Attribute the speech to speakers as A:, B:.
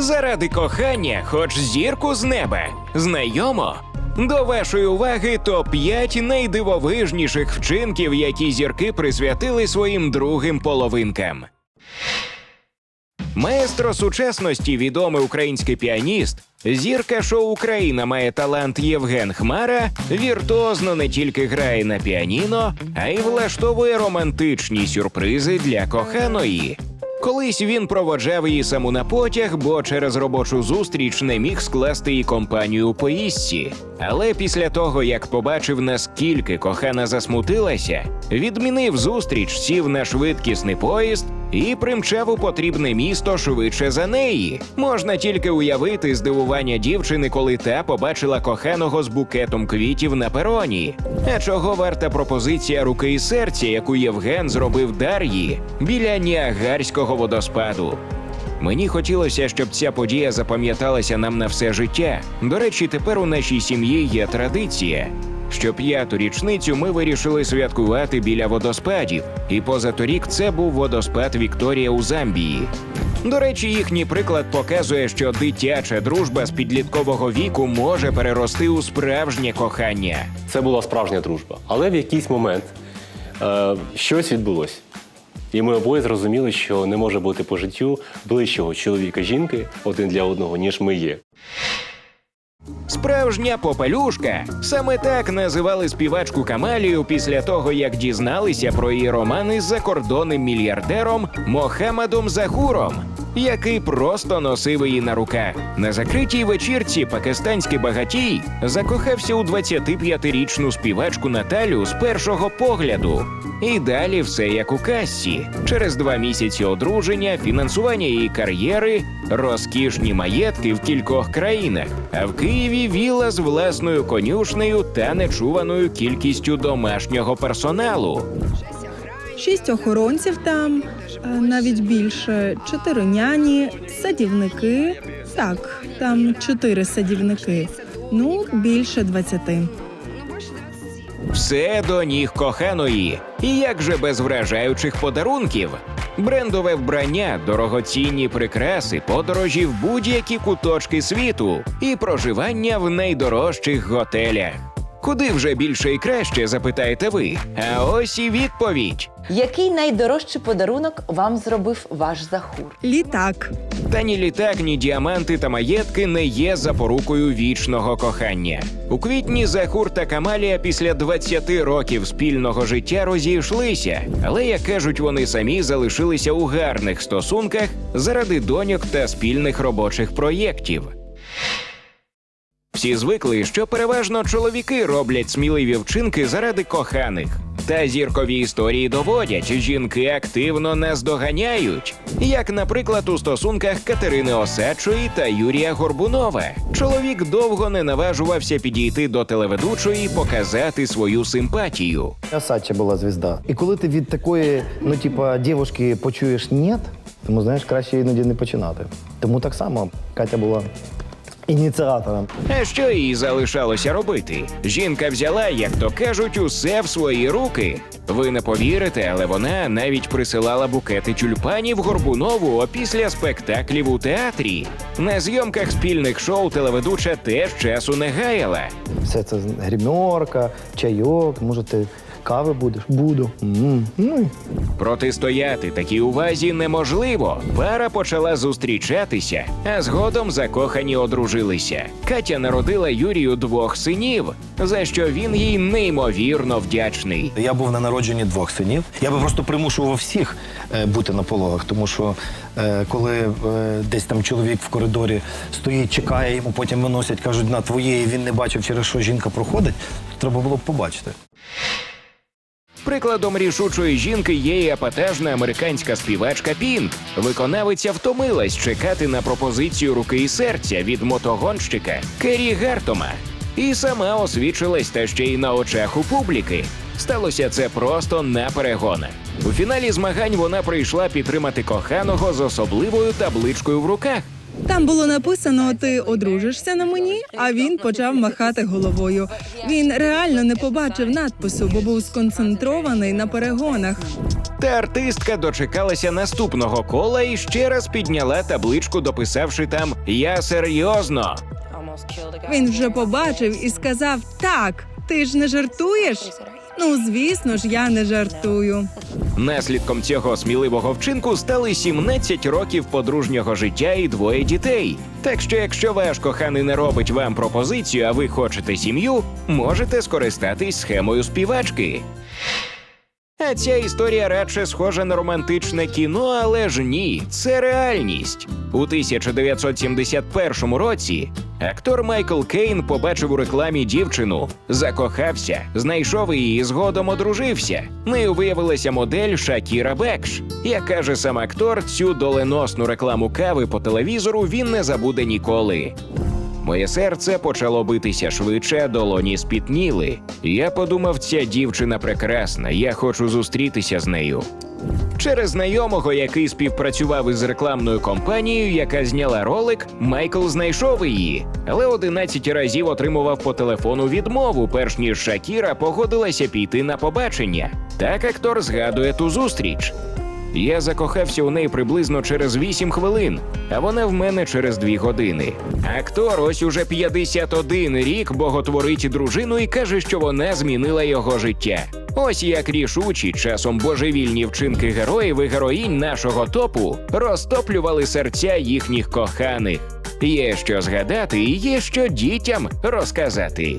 A: Заради кохання, хоч зірку з неба. Знайомо? До вашої уваги топ 5 найдивовижніших вчинків, які зірки присвятили своїм другим половинкам. Маестро сучасності, відомий український піаніст, зірка шоу Україна має талант Євген Хмара, віртуозно не тільки грає на піаніно, а й влаштовує романтичні сюрпризи для коханої. Колись він проводжав її саму на потяг, бо через робочу зустріч не міг скласти її компанію у поїздці. Але після того, як побачив, наскільки кохана засмутилася, відмінив зустріч, сів на швидкісний поїзд і примчав у потрібне місто швидше за неї. Можна тільки уявити здивування дівчини, коли та побачила коханого з букетом квітів на пероні. А чого варта пропозиція руки і серця, яку Євген зробив Дар'ї біля Ніагарського водоспаду. Мені хотілося, щоб ця подія запам'яталася нам на все життя. До речі, тепер у нашій сім'ї є традиція. Що п'яту річницю ми вирішили святкувати біля водоспадів, і позаторік це був водоспад Вікторія у Замбії. До речі, їхній приклад показує, що дитяча дружба з підліткового віку може перерости у справжнє кохання.
B: Це була справжня дружба. Але в якийсь момент е, щось відбулося. І ми обоє зрозуміли, що не може бути по життю ближчого чоловіка жінки один для одного, ніж ми є.
A: Справжня попелюшка. Саме так називали співачку Камалію після того, як дізналися про її романи з закордонним мільярдером Мохамедом Захуром, який просто носив її на руках. На закритій вечірці пакистанський багатій закохався у 25-річну співачку Наталю з першого погляду. І далі все як у кассі. Через два місяці одруження, фінансування її кар'єри, розкішні маєтки в кількох країнах. А в Києві віла з власною конюшнею та нечуваною кількістю домашнього персоналу.
C: Шість охоронців там, е, навіть більше, чотири няні, садівники. Так, там чотири садівники. Ну, більше двадцяти.
A: Все до ніг коханої. І як же без вражаючих подарунків? Брендове вбрання, дорогоцінні прикраси, подорожі в будь-які куточки світу і проживання в найдорожчих готелях. Куди вже більше і краще, запитаєте ви? А ось і відповідь.
D: Який найдорожчий подарунок вам зробив ваш захур?
C: Літак.
A: Та ні літак, ні діаманти та маєтки не є запорукою вічного кохання. У квітні Захур та Камалія після 20 років спільного життя розійшлися, але як кажуть, вони самі залишилися у гарних стосунках заради доньок та спільних робочих проєктів. Всі звикли, що переважно чоловіки роблять сміливі вчинки заради коханих. Та зіркові історії доводять, жінки активно наздоганяють. Як, наприклад, у стосунках Катерини Осадчої та Юрія Горбунова. Чоловік довго не наважувався підійти до телеведучої і показати свою симпатію.
E: Осадча була звізда. І коли ти від такої, ну типа, дівушки почуєш «нєт», тому знаєш, краще іноді не починати. Тому так само Катя була ініціатором.
A: А що їй залишалося робити? Жінка взяла, як то кажуть, усе в свої руки. Ви не повірите, але вона навіть присилала букети тюльпанів Горбунову опісля спектаклів у театрі. На зйомках спільних шоу телеведуча теж часу не гаяла.
E: Все це гримерка, чайок, може ти кави будеш? Буду. М, Ну, і
A: Протистояти такій увазі неможливо. Пара почала зустрічатися, а згодом закохані одружилися. Катя народила Юрію двох синів, за що він їй неймовірно вдячний.
F: Я був на народженні двох синів. Я би просто примушував всіх е, бути на пологах, тому що е, коли е, десь там чоловік в коридорі стоїть, чекає, йому потім виносять, кажуть, на твоє, і він не бачив, через що жінка проходить, треба було б побачити.
A: Прикладом рішучої жінки є і епатажна американська співачка Пінк. Виконавиця втомилась чекати на пропозицію руки і серця від мотогонщика Керрі Гартома. І сама освічилась та ще й на очах у публіки. Сталося це просто на перегонах. У фіналі змагань вона прийшла підтримати коханого з особливою табличкою в руках.
C: Там було написано: ти одружишся на мені, а він почав махати головою. Він реально не побачив надпису, бо був сконцентрований на перегонах.
A: Та артистка дочекалася наступного кола і ще раз підняла табличку, дописавши там Я серйозно.
C: Він вже побачив і сказав: Так, ти ж не жартуєш? Ну, звісно ж, я не жартую.
A: Наслідком цього сміливого вчинку стали 17 років подружнього життя і двоє дітей. Так що, якщо ваш коханий не робить вам пропозицію, а ви хочете сім'ю, можете скористатись схемою співачки. Ця історія радше схожа на романтичне кіно, але ж ні, це реальність. У 1971 році актор Майкл Кейн побачив у рекламі дівчину, закохався, знайшов її і згодом одружився. Нею виявилася модель Шакіра Бекш. Як каже сам актор, цю доленосну рекламу кави по телевізору він не забуде ніколи. Моє серце почало битися швидше, долоні спітніли. Я подумав, ця дівчина прекрасна, я хочу зустрітися з нею. Через знайомого, який співпрацював із рекламною компанією, яка зняла ролик, Майкл знайшов її, але 11 разів отримував по телефону відмову, перш ніж Шакіра погодилася піти на побачення. Так актор згадує ту зустріч. Я закохався у неї приблизно через 8 хвилин, а вона в мене через 2 години. Актор ось уже 51 рік боготворить дружину і каже, що вона змінила його життя. Ось як рішучі, часом божевільні вчинки героїв і героїнь нашого топу розтоплювали серця їхніх коханих. Є що згадати і є що дітям розказати.